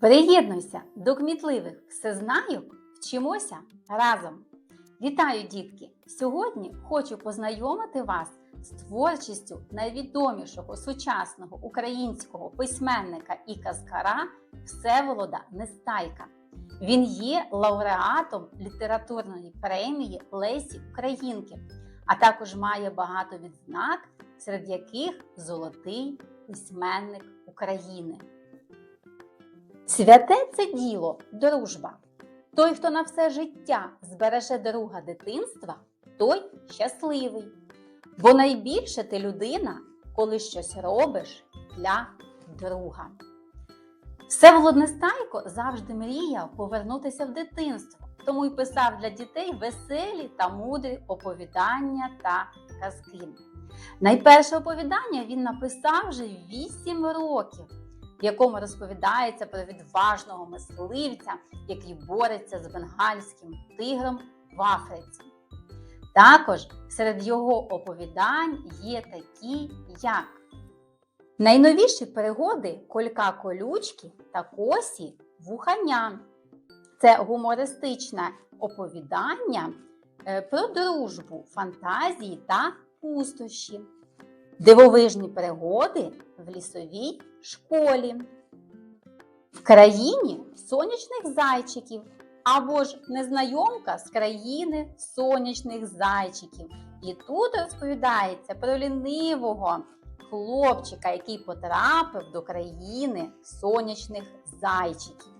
Приєднуйся до кмітливих всезнайок, вчимося разом. Вітаю, дітки! Сьогодні хочу познайомити вас з творчістю найвідомішого сучасного українського письменника і казкара Всеволода Нестайка. Він є лауреатом літературної премії Лесі Українки, а також має багато відзнак, серед яких золотий письменник України. Святе це діло, дружба. Той, хто на все життя збереже друга дитинства, той щасливий. Бо найбільше ти людина, коли щось робиш для друга. Всеволод Нестайко завжди мріяв повернутися в дитинство, тому й писав для дітей веселі та мудрі оповідання та казки. Найперше оповідання він написав вже 8 років в якому розповідається про відважного мисливця, який бореться з бенгальським тигром в Африці. Також серед його оповідань є такі, як найновіші пригоди Колька Колючки та Косі Вуханя. Це гумористичне оповідання е, про дружбу, фантазії та пустощі. Дивовижні пригоди в лісовій школі. В країні сонячних зайчиків або ж незнайомка з країни сонячних зайчиків. І тут розповідається про лінивого хлопчика, який потрапив до країни сонячних зайчиків.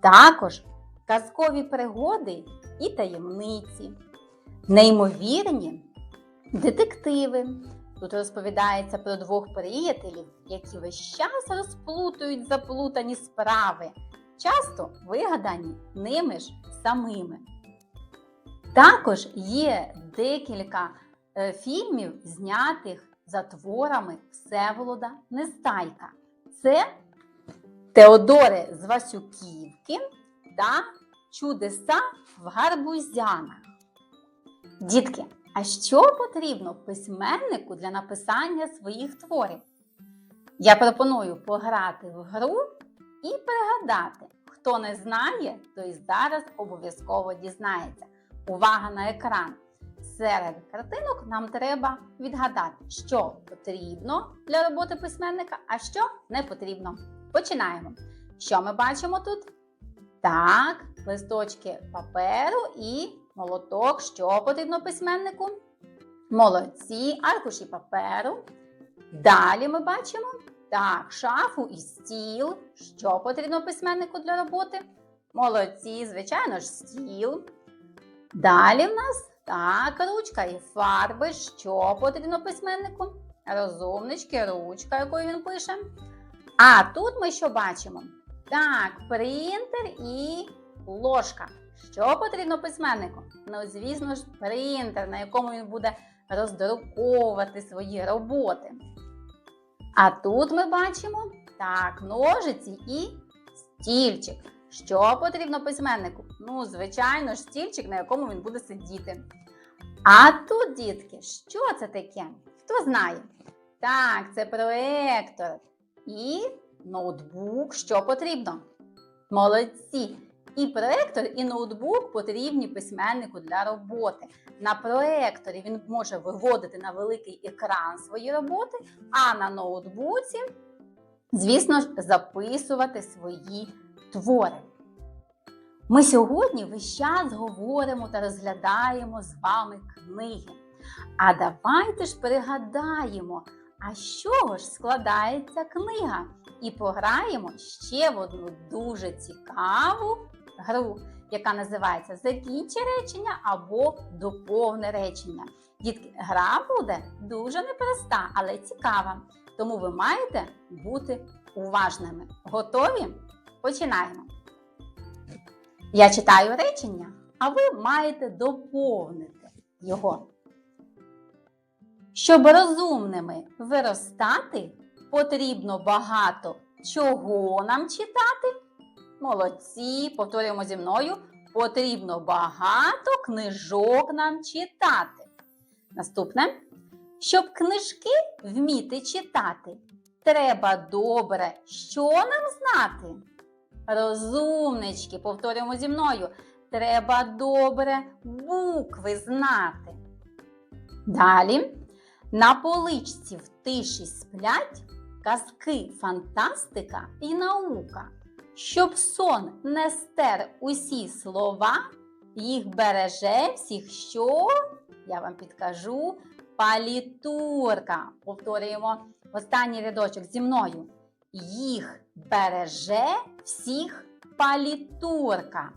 Також казкові пригоди і таємниці, неймовірні детективи. Тут розповідається про двох приятелів, які весь час розплутують заплутані справи, часто вигадані ними ж самими. Також є декілька е, фільмів, знятих за творами Всеволода Нестайка. Це Теодоре з Васюківки та Чудеса в Гарбузянах. Дітки, а що потрібно письменнику для написання своїх творів? Я пропоную пограти в гру і пригадати. Хто не знає, той зараз обов'язково дізнається. Увага на екран! Серед картинок нам треба відгадати, що потрібно для роботи письменника, а що не потрібно. Починаємо. Що ми бачимо тут? Так, листочки паперу і молоток. Що потрібно письменнику? Молодці, аркуші паперу. Далі ми бачимо так, шафу і стіл. Що потрібно письменнику для роботи? Молодці, звичайно ж, стіл. Далі в нас так, ручка і фарби. Що потрібно письменнику? Розумнички, ручка, якою він пише. А тут ми що бачимо? Так, принтер і ложка. Що потрібно письменнику? Ну, звісно ж, принтер, на якому він буде роздруковувати свої роботи. А тут ми бачимо так, ножиці і стільчик. Що потрібно письменнику? Ну, звичайно ж, стільчик, на якому він буде сидіти. А тут, дітки, що це таке? Хто знає? Так, це проектор і ноутбук. Що потрібно? Молодці! І проектор, і ноутбук потрібні письменнику для роботи. На проекторі він може виводити на великий екран свої роботи, а на ноутбуці, звісно ж, записувати свої твори. Ми сьогодні весь час говоримо та розглядаємо з вами книги. А давайте ж пригадаємо, а з чого ж складається книга? І пограємо ще в одну дуже цікаву гру, яка називається Закінчи речення або доповни речення. Дітки, гра буде дуже непроста, але цікава. Тому ви маєте бути уважними. Готові? Починаємо. Я читаю речення, а ви маєте доповнити його. Щоб розумними виростати, потрібно багато чого нам читати. Молодці, повторюємо зі мною. Потрібно багато книжок нам читати. Наступне. Щоб книжки вміти читати, треба добре що нам знати? Розумнички, повторюємо зі мною. Треба добре букви знати. Далі на поличці в тиші сплять казки, фантастика і наука. Щоб сон не стер усі слова, їх береже всіх що? Я вам підкажу. Палітурка. Повторюємо останній рядочок зі мною. Їх береже всіх палітурка.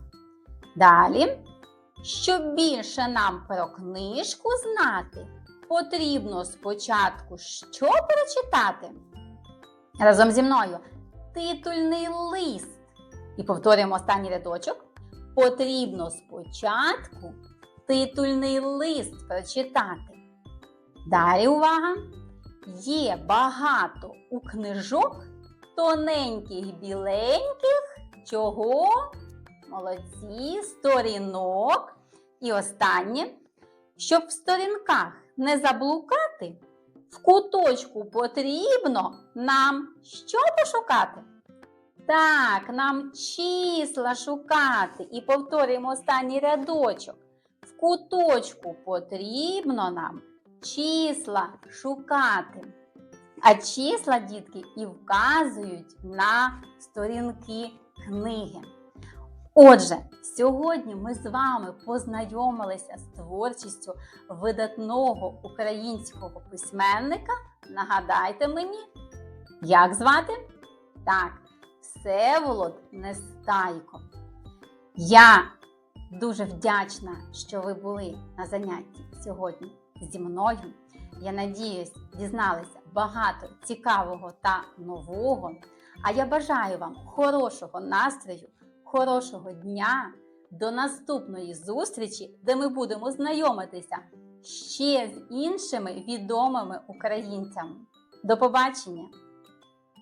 Далі, щоб більше нам про книжку знати, потрібно спочатку що прочитати? Разом зі мною титульний лист. І повторюємо останній рядочок. Потрібно спочатку титульний лист прочитати. Далі увага! Є багато у книжок тоненьких біленьких чого? Молодці, сторінок. І останнє, щоб в сторінках не заблукати, в куточку потрібно нам що пошукати? Так, нам числа шукати. І повторюємо останній рядочок. В куточку потрібно нам числа шукати. А числа, дітки, і вказують на сторінки книги. Отже, сьогодні ми з вами познайомилися з творчістю видатного українського письменника. Нагадайте мені, як звати? Так, Всеволод Нестайко. Я дуже вдячна, що ви були на занятті сьогодні зі мною. Я надіюсь, дізналися багато цікавого та нового. А я бажаю вам хорошого настрою, хорошого дня, до наступної зустрічі, де ми будемо знайомитися ще з іншими відомими українцями. До побачення!